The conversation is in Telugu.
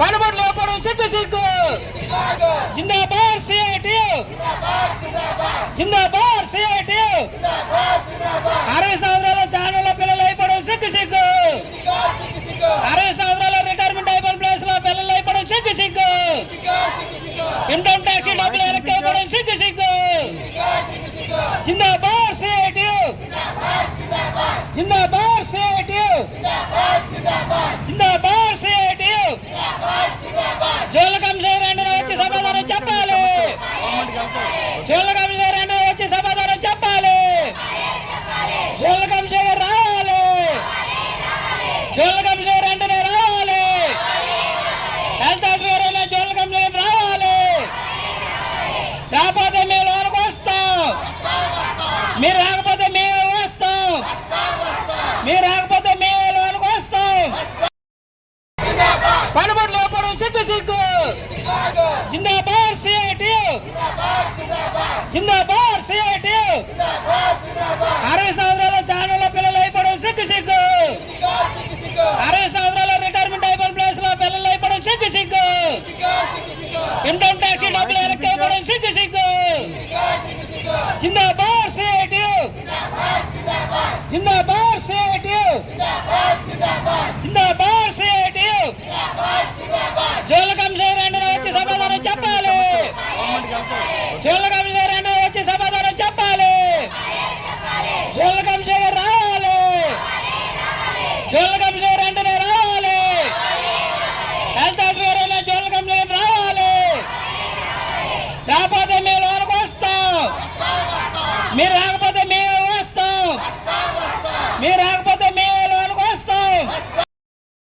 పనుబడి లేపడం సిగ్గు సిగ్గు! జిందాబాద్! సిఐటి జిందాబాద్! సిఐటి అరవై సంవత్సరాల ఛానల్ పిల్లలు అయిపోవడం సిగ్గు సిగ్గు! అరవై సంవత్సరాల రిటైర్మెంట్ అయిపోయిన ప్లేస్లో పిల్లలు అయిపోవడం సిగ్గు సిగ్గు! ఇన్కమ్ ట్యాక్స్ డబ్బులు వెనక్కి అయిపోవడం సిగ్గు సిగ్గు! జిందాబాద్ సిఐటి జిందాబాద్ సిఐటి జిందాబాద్ సిఐటి జోల కమిషనర్ అంటే వచ్చి సమాధానం చెప్పాలి జోల కమిషనర్ అంటే వచ్చి సమాధానం చెప్పాలి జోల కమిషనర్ రావాలి జోల కమిషనర్ అంటేనే రావాలి హెల్త్ ఆఫీసర్ అయినా జోల కమిషనర్ రావాలి రాకపోతే మేము లోనికి వస్తాం మీరు రాకపోతే మేము వస్తాం మీరు రాకపోతే మేము లోనికి వస్తాం? లేపడం సిగ్గు సిగ్గు. జిందాబాద్. సిఐటి. జిందాబాద్ సిఐటి. అరవై సంవత్సరాల ఛానల్ పిల్లలు అయిపోవడం సిగ్గు సిగ్గు. అరవై సంవత్సరాల రిటైర్మెంట్ అయిపోయిన ప్లేస్లో పిల్లలు అయిపోవడం సిగ్గు సిగ్గు. ఇన్కమ్ ట్యాక్స్ డబ్బులు వెనక్కి అయిపోవడం సిగ్గు సిగ్గు. జిందాబాద్ జిందాబాద్ జిందాబాద్ అంటే వచ్చి సమాధానం చెప్పాలి. వచ్చి సమాధానం చెప్పాలి. రావాలి. రావాలి. హెల్త్ ఆఫీసర్ రావాలి. మేము లోనికి వస్తాం. మీరు రాకపోతే మీరు రాకపోతే